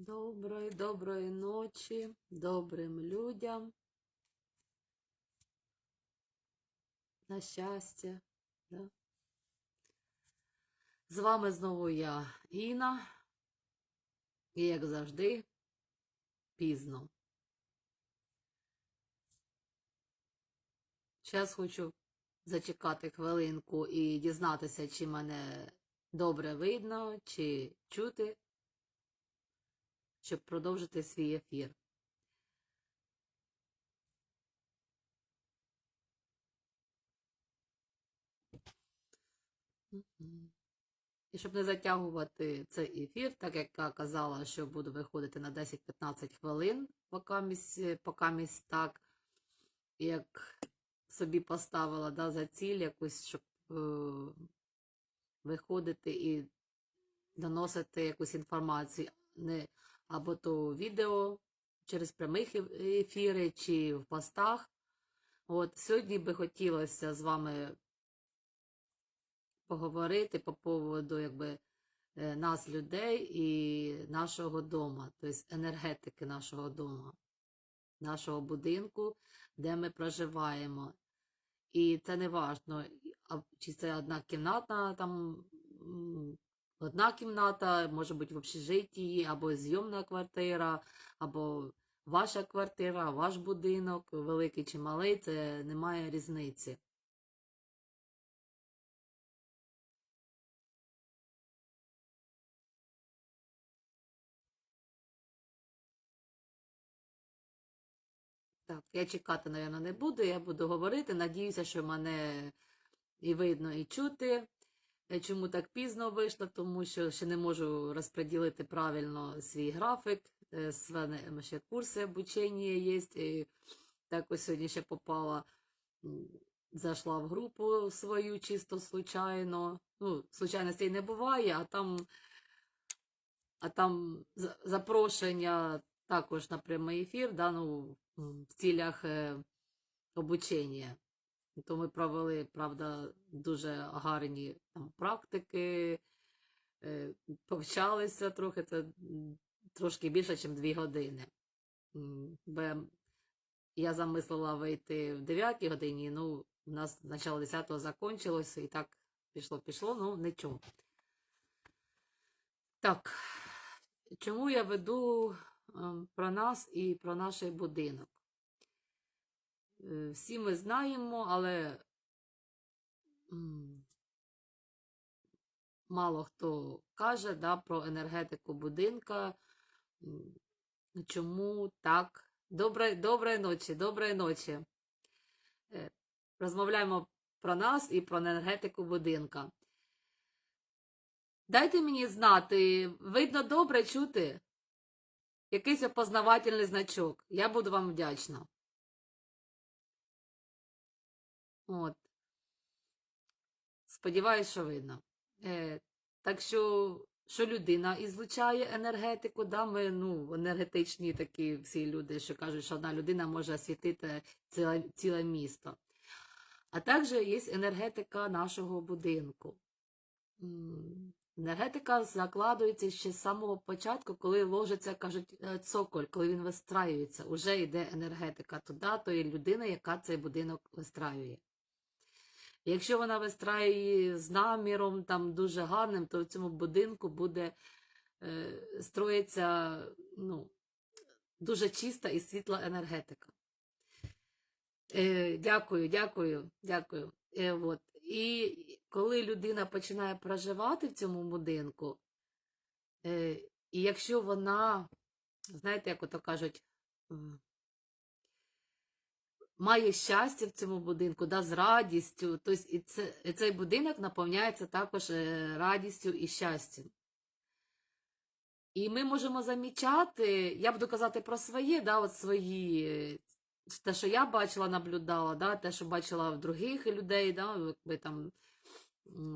Доброї, доброї ночі, добрим людям. На щастя. Да? З вами знову я, Інна. І як завжди, пізно. Зараз хочу зачекати хвилинку і дізнатися, чи мене добре видно, чи чути, щоб продовжити свій ефір. І щоб не затягувати цей ефір, так як я казала, що буду виходити на 10-15 хвилин, покамість, покамість так, як собі поставила да, за ціль якусь, щоб е, виходити і доносити якусь інформацію, не або то відео через прямих ефіри чи в постах. От сьогодні би хотілося з вами поговорити по поводу якби, е, нас, людей і нашого дома, тобто енергетики нашого дому, нашого будинку, де ми проживаємо. І це не важно, чи це одна кімнатна, там одна кімната, може бути в общежитті, або зйомна квартира, або ваша квартира, ваш будинок, великий чи малий, це немає різниці. Так, я чекати, мабуть, не буду, я буду говорити. Надіюся, що мене і видно, і чути. Е, Чому так пізно вийшло? Тому що ще не можу розподілити правильно свій графік. Е, ще курси обучення є. І так ось сьогодні ще попала, зайшла в групу свою чисто случайно. Ну, случайностей не буває, а там, а там запрошення також на прямий ефір, да, ну, в цілях е, обучення. То ми провели, правда, дуже гарні там, практики, е, повчалися трохи, це трошки більше, ніж дві години. Бо я замислила вийти в 9 годині, ну, у нас начало 10-го закінчилося, і так пішло-пішло, ну, нічого. Так, чому я веду ем, про нас і про наш будинок? Е, Всі ми знаємо, але мало хто каже да, про енергетику будинка. Чому так? Доброї, доброї ночі, доброї ночі. Е, Розмовляємо про нас і про енергетику будинка. Дайте мені знати, видно добре чути якийсь опознавательний значок. Я буду вам вдячна. От. Сподіваюсь, що видно. Е, так що, що людина ізлучає енергетику, да, ми ну, енергетичні такі всі люди, що кажуть, що одна людина може освітити ціле, ціле місто. А також є енергетика нашого будинку. Енергетика закладується ще з самого початку, коли ложиться, кажуть, е, цоколь, коли він вистраюється, уже йде енергетика туди, тої людини, яка цей будинок вистраює. Якщо вона вистраює з наміром там дуже гарним, то в цьому будинку буде е, строїться ну, дуже чиста і світла енергетика. Е, дякую, дякую, дякую. Е, от. І коли людина починає проживати в цьому будинку, е, і якщо вона, знаєте, як ото кажуть, має щастя в цьому будинку, да, з радістю, тобто і, це, і цей будинок наповняється також е, радістю і щастям. І ми можемо замічати, я буду казати про своє, да, от свої, е, те, що я бачила, наблюдала, да, те, що бачила в других людей, да, якби там,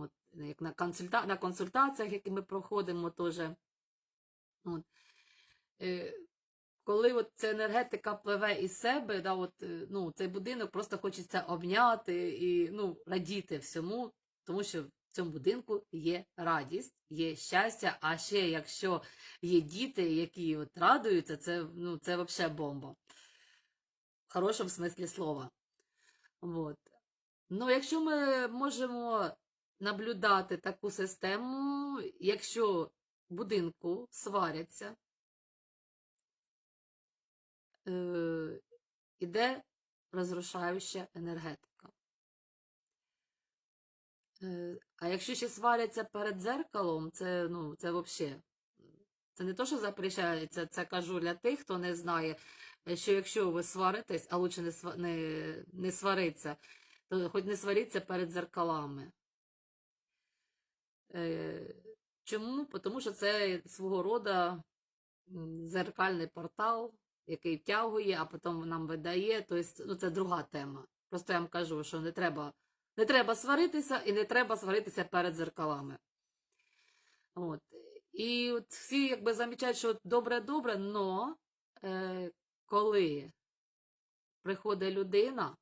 от, як на, консульта, на консультаціях, які ми проходимо теж. От. Коли от ця енергетика пливе із себе, да, от, е, ну, цей будинок просто хочеться обняти і ну, радіти всьому, тому що в цьому будинку є радість, є щастя, а ще якщо є діти, які от радуються, це, ну, це взагалі бомба. В хорошому смислі слова. От. Ну, якщо ми можемо наблюдати таку систему, якщо будинку сваряться, е, іде розрушаюча енергетика. Е, а якщо ще сваряться перед дзеркалом, це, ну, це взагалі. Це не то, що запрещається, це кажу для тих, хто не знає, е, що якщо ви сваритесь, а лучше не, не, не свариться, то хоч не сваріться перед дзеркалами. Е, Чому? Тому що це свого роду зеркальний портал, який втягує, а потім нам видає. Тобто, ну, це друга тема. Просто я вам кажу, що не треба, не треба сваритися і не треба сваритися перед зеркалами. От. І от всі якби замічають, що добре-добре, но е, коли приходить людина,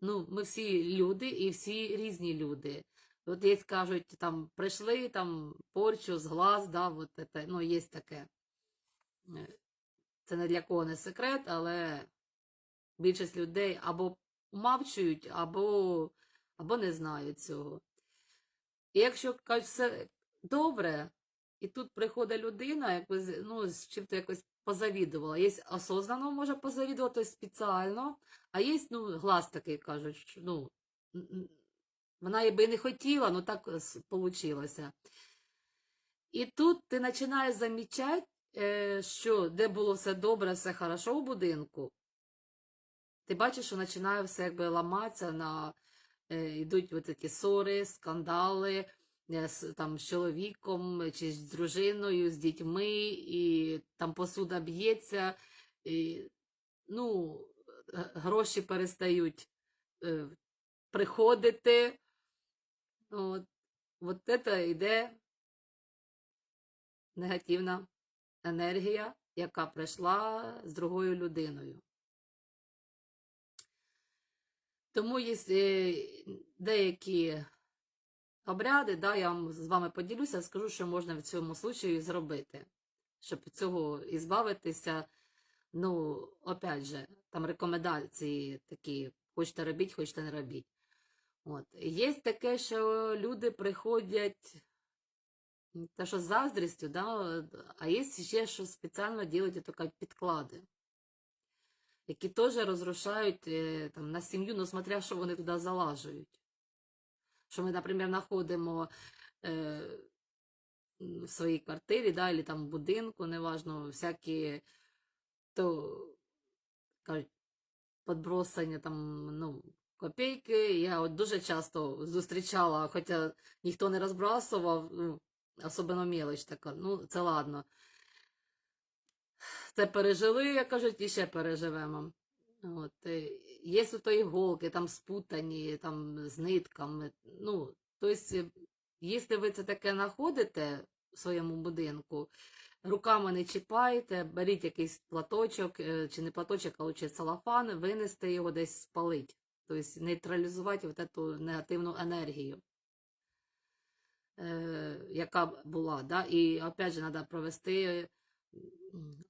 ну, ми всі люди і всі різні люди. От є, кажуть, там прийшли там порчу з глаз, да, от ну, є таке. Е, Це не для кого не секрет, але більшість людей або мовчують, або, або не знають цього. І якщо кажуть, все добре, і тут приходить людина, якось, ну, з чим-то якось позавідувала. Є осознанно може позавідувати спеціально, а є, ну, глаз такий кажуть, що, ну, вона би не хотіла, ну так вийшло. І тут ти починаєш замічати, е, що де було все добре, все хорошо в будинку, ти бачиш, що починає все якби ламатися, на, е, йдуть от такі ссори, скандали е, там, з чоловіком чи з дружиною, з дітьми, і там посуда б'ється, і, ну, гроші перестають е, приходити. От, от це йде негативна енергія, яка прийшла з другою людиною. Тому є е, деякі обряди, да, я вам з вами поділюся, скажу, що можна в цьому случаї зробити, щоб цього ізбавитися. Ну, опять же, там рекомендації такі, хочете робіть, хочете не робіть. От. Є таке, що люди приходять, те, що з заздрістю, да, а є ще, що спеціально роблять такі підклади, які теж розрушають е, там, на сім'ю, ну, смотря, що вони туди залажують. Що ми, наприклад, знаходимо е, в своїй квартирі, да, або там в будинку, неважно, всякі то кажуть, підбросання там, ну, копійки. Я от дуже часто зустрічала, хоча ніхто не розбрасував, ну, особливо мелоч така, ну, це ладно. Це пережили, як кажуть, і ще переживемо. От, е, є ото іголки, там спутані, там з нитками. Ну, тобто, якщо ви це таке знаходите в своєму будинку, руками не чіпайте, беріть якийсь платочок, е, чи не платочок, а лучше целофан, винести його десь спалить. Тобто нейтралізувати вот эту негативну енергію, е, яка була. Да? І опять же, треба провести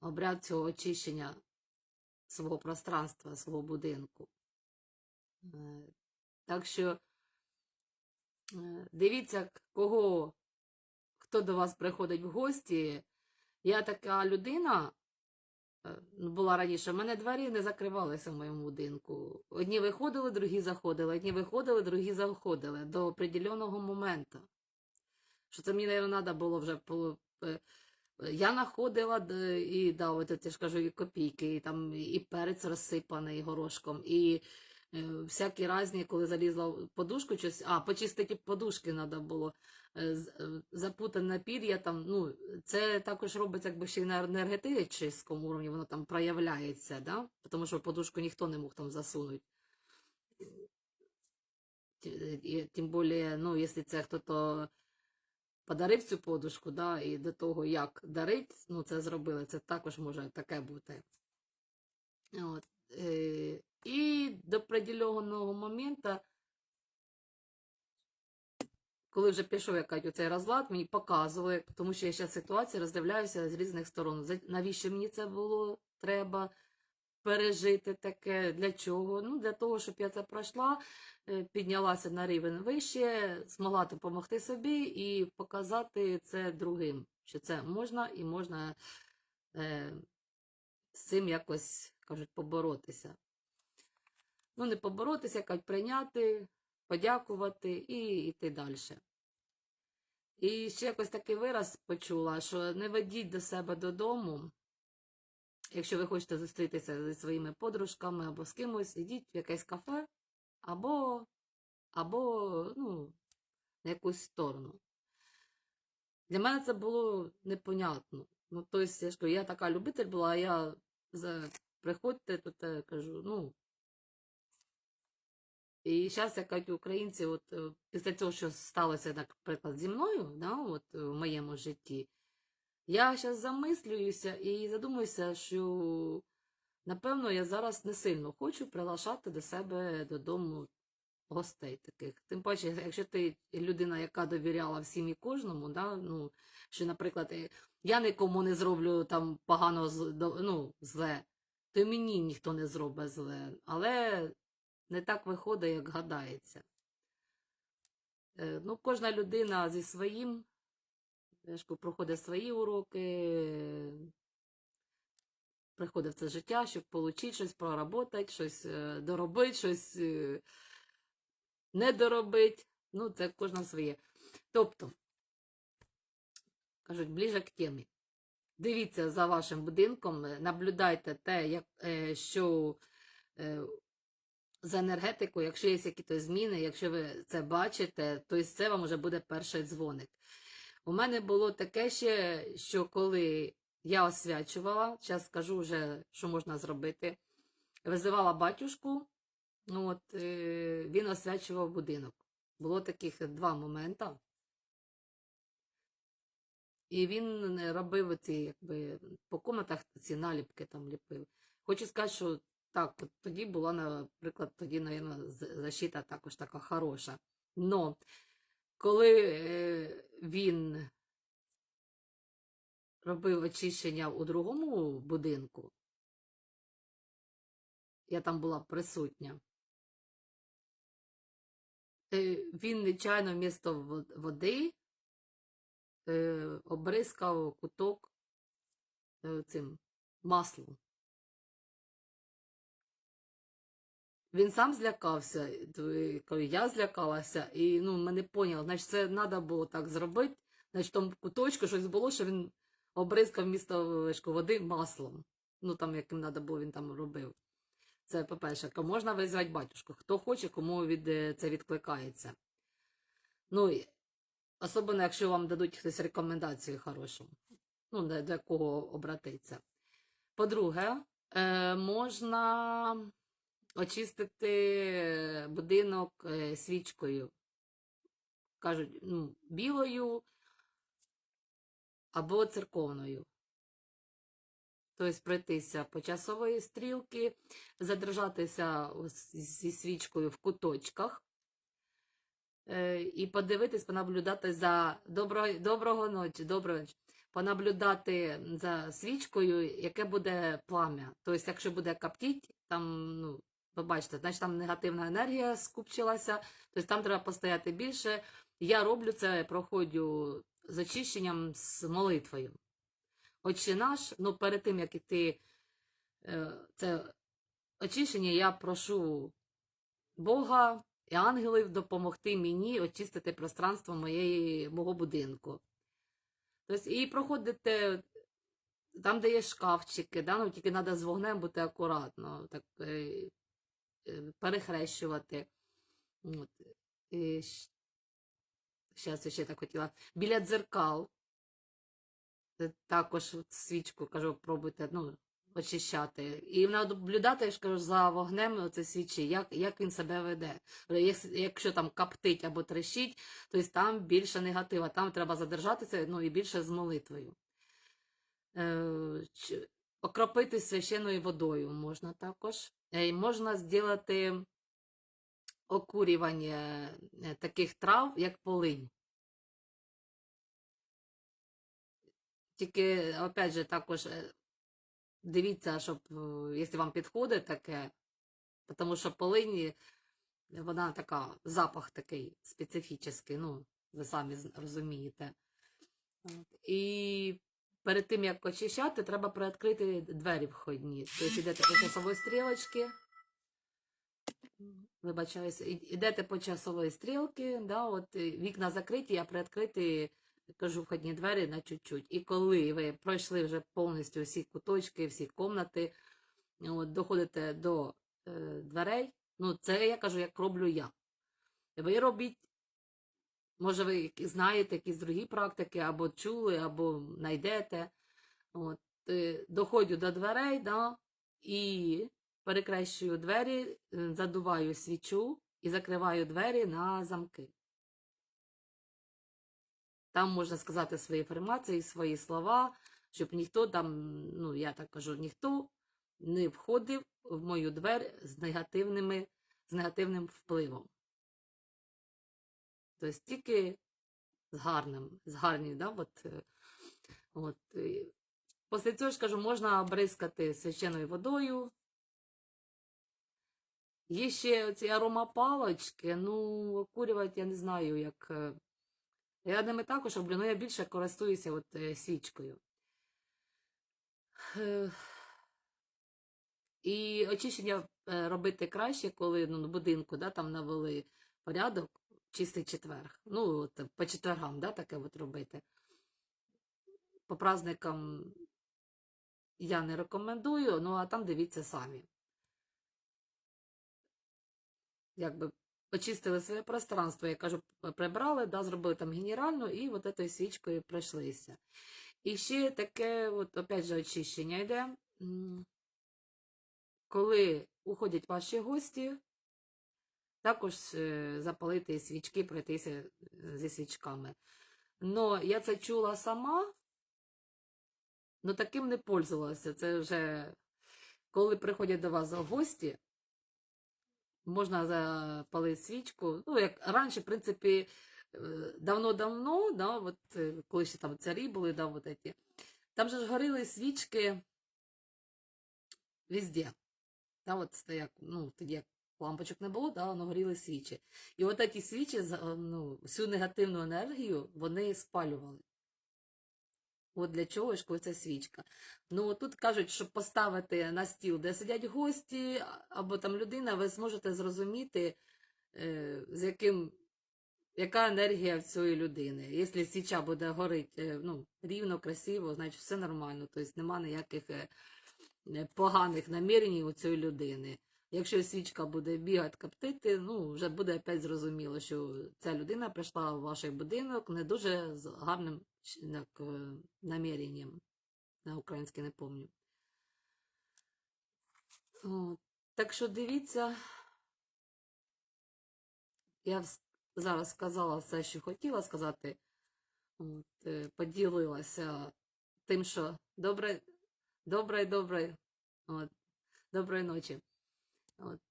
обряд цього очищення свого пространства, свого будинку. Е, Так що е, дивіться, кого, хто до вас приходить в гості. Я така людина, е, ну, була раніше, в мене двері не закривалися в моєму будинку. Одні виходили, другі заходили, одні виходили, другі заходили до определеного моменту. Що це мені, мабуть, треба було вже е, я знаходила і да, от я ж кажу, і копійки, і там і перець розсипаний горошком, і е, всякі різні, коли залізла в подушку, щось, а почистити подушки треба було. е, Запутане пір'я там, ну, це також робиться якби ще й на енергетичному уровні, воно там проявляється, да? тому що подушку ніхто не мог там засунути. Тим більше, ну, якщо це хто-то подарив цю подушку, да, і до того, як дарить, ну, це зробили, це також може таке бути. От. Е, і до определеного моменту коли вже пішов якась цей розлад, мені показували, тому що я зараз ситуацію роздивляюся з різних сторон. Навіщо мені це було треба пережити таке? Для чого? Ну, для того, щоб я це пройшла, е, піднялася на рівень вище, змогла допомогти собі і показати це другим, що це можна і можна е, з цим якось кажуть поборотися. Ну, не поборотися, як прийняти, подякувати і йти далі. І ще якось такий вираз почула, що не ведіть до себе додому. Якщо ви хочете зустрітися зі своїми подружками або з кимось, ідіть в якесь кафе, або, або ну, на якусь сторону. Для мене це було непонятно. Ну, тобто, я кажу, я така любитель була, а я за... приходьте, тут я кажу, ну. І зараз, як кажуть українці, от е, після цього, що сталося, наприклад, зі мною, да, от, е, в моєму житті, я зараз замислююся і задумуюся, що напевно я зараз не сильно хочу приглашати до себе додому гостей таких. Тим паче, якщо ти людина, яка довіряла всім і кожному, да, ну, що, наприклад, е, я нікому не зроблю там погано ну, зле, то й мені ніхто не зробить зле. Але не так виходить, як гадається. Е, Ну, кожна людина зі своїм, я ж кажу, проходить свої уроки, приходить в це життя, щоб отримати щось, проработати, щось е, доробити, щось е, не доробити. Ну, це кожна своє. Тобто, кажуть, ближе к темі. Дивіться за вашим будинком, е, наблюдайте те, як, е, що е, за енергетикою, якщо є якісь зміни, якщо ви це бачите, то це вам вже буде перший дзвоник. У мене було таке ще, що коли я освячувала, зараз скажу вже, що можна зробити. Визивала батюшку, ну от, е, він освячував будинок. Було таких два моменти. І він робив ці, якби, по комнатах ці наліпки там ліпив. Хочу сказати, що так, от тоді була, наприклад, тоді, мабуть, защита також така хороша. Но коли е, він робив очищення у другому будинку, я там була присутня, е, він, нечайно, вмісто води е, обрискав куток цим маслом. Він сам злякався, я злякалася, і ну, ми не поняли, значить, це треба було так зробити, значить, в тому куточку щось було, що він обризкав місто води маслом. Ну, там, яким треба було, він там робив. Це, по-перше, можна визвати батюшку. Хто хоче, кому від, е, це відкликається. Ну, і особливо, якщо вам дадуть хтось рекомендацію хорошу, ну, до якого обратиться. По-друге, е, можна очистити будинок е, свічкою. Кажуть, ну, білою або церковною. Тобто пройтися по часової стрілки, задержатися зі свічкою в куточках е, і подивитись, понаблюдати за доброго, доброго ночі, доброї ночі. Понаблюдати за свічкою, яке буде плам'я. Тобто, якщо буде каптіть, там, ну, ви бачите, значить там негативна енергія скупчилася, тобто там треба постояти більше. Я роблю це, проходжу з очищенням з молитвою. Отче наш, ну перед тим, як іти е, це очищення, я прошу Бога і ангелів допомогти мені очистити пространство моєї, мого будинку. Тобто, і проходите там, де є шкафчики, да, ну, тільки треба з вогнем бути акуратно, так, е, перехрещувати. От. І Зараз ще так хотіла. Біля дзеркал. Е, Також свічку, кажу, пробуйте ну, очищати. І наблюдати, я ж кажу, за вогнем оце свічі, як, як він себе веде. Е, Якщо там каптить або трещить, то там більше негатива. Там треба задержатися ну, і більше з молитвою. Окропити священою водою можна також. Е, і Можна зробити окурювання е, таких трав, як полинь. Тільки, опять же, також е, дивіться, щоб, якщо вам підходить таке, тому що полині, вона така, запах такий специфічний, ну, ви самі розумієте. І перед тим, як очищати, треба приоткрити двері входні. Тобто йдете по часової стрілочки. Вибачаюся, ідете по часової стрілки, да, от е, вікна закриті, а приоткриті, кажу, входні двері на чуть-чуть. І коли ви пройшли вже повністю всі куточки, всі кімнати, от, доходите до е, дверей, ну це я кажу, як роблю я. Ви робіть, може, ви знаєте якісь другі практики, або чули, або знайдете. От, е, доходжу до дверей, да, і перекрещую двері, е, задуваю свічу і закриваю двері на замки. Там можна сказати свої інформації, свої слова, щоб ніхто там, ну я так кажу, ніхто не входив в мою двері з негативними, з негативним впливом. Тобто тільки з гарним, з гарні, да, от, е, от, Після цього ж кажу, можна обризкати священною водою. Є ще ці аромапалочки, ну, окурювати я не знаю, як. Я ними також роблю, але я більше користуюся от, е, свічкою. І очищення е, робити краще, коли ну, на будинку да, там навели порядок, чистий четверг. Ну, от, по четвергам, да, таке от робити. По праздникам я не рекомендую, ну а там дивіться самі. Якби очистили своє пространство, я кажу, прибрали, да, зробили там генеральну і от этой свічкою пройшлися. І ще таке, от, опять же, очищення йде. Коли уходять ваші гості, також е, запалити свічки, пройтися е, зі свічками. Но я це чула сама, Ну, таким не пользувалася. Це вже коли приходять до вас гості, можна запалити свічку. Ну, як раніше, в принципі, е, давно-давно, да, от, коли ще там царі були, да, от эти, там же ж горіли свічки везде. Да, от стояк, ну, як лампочок не було, да, воно горіли свічі. І от ці свічі, ну, всю негативну енергію вони спалювали. От для чого ж ця свічка. Ну тут кажуть, щоб поставити на стіл, де сидять гості, або там людина, ви зможете зрозуміти, е, з яким, яка енергія в цієї людини. Якщо свіча буде горити ну, рівно, красиво, значить все нормально. Тобто нема ніяких е, е, поганих намірень у цієї людини. Якщо свічка буде бігати, коптити, ну вже буде опять зрозуміло, що ця людина прийшла в ваш будинок не дуже з гарним як, е, наміренням. На українське не пам'ятаю. Так що дивіться, я зараз сказала все, що хотіла сказати. От, е, поділилася тим, що добре, добре, добре, от, доброї ночі.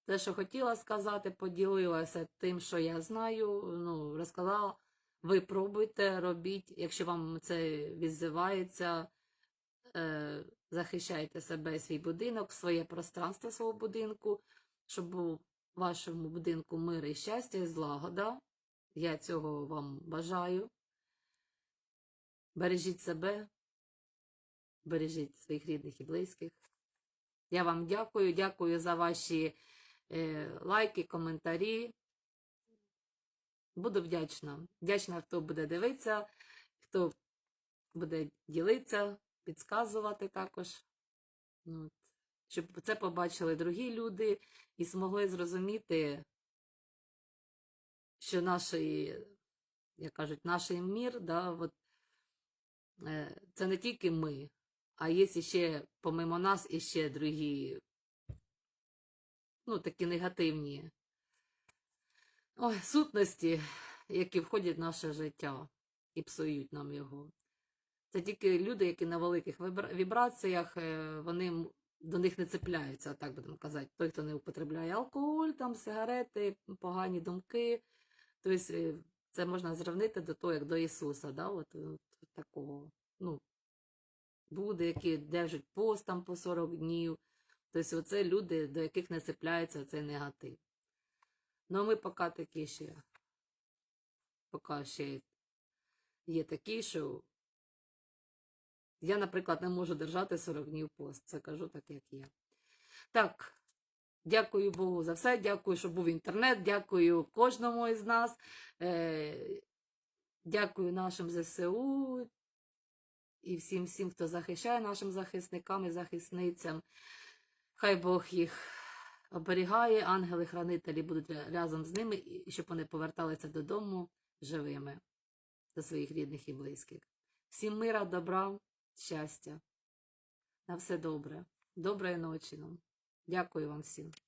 Те, що хотіла сказати, поділилася тим, що я знаю, ну, розказала. Ви пробуйте, робіть, якщо вам це відзивається, е, захищайте себе, свій будинок, своє пространство свого будинку, щоб в вашому будинку мир і щастя і злагода. Я цього вам бажаю. Бережіть себе, бережіть своїх рідних і близьких. Я вам дякую, дякую за ваші е, лайки, коментарі. Буду вдячна. Вдячна, хто буде дивитися, хто буде ділитися, підказувати також. Ну, От. Щоб це побачили другі люди і змогли зрозуміти, що наш, як кажуть, наш мір, да, от, е, це не тільки ми, а є ще, помимо нас, іще другі, ну, такі негативні ой, сутності, які входять в наше життя і псують нам його. Це тільки люди, які на великих вібраціях, е, вони до них не цепляються, так будемо казати. Той, хто не употребляє алкоголь, там, сигарети, погані думки. Тобто е, це можна зрівнити до того, як до Ісуса, да? от, от такого. Ну, буде, які держать пост там по 40 днів. Тобто, оце люди, до яких не цепляється цей негатив. Ну, а ми поки такі ще, поки ще є такі, що я, наприклад, не можу держати 40 днів пост. Це кажу так, як є. Так, дякую Богу за все. Дякую, що був інтернет. Дякую кожному із нас. Е, дякую нашим ЗСУ і всім, всім, хто захищає нашим захисникам і захисницям. Хай Бог їх оберігає, ангели-хранителі будуть разом з ними, щоб вони поверталися додому живими до своїх рідних і близьких. Всім мира, добра, щастя. На все добре. Доброї ночі. Дякую вам всім.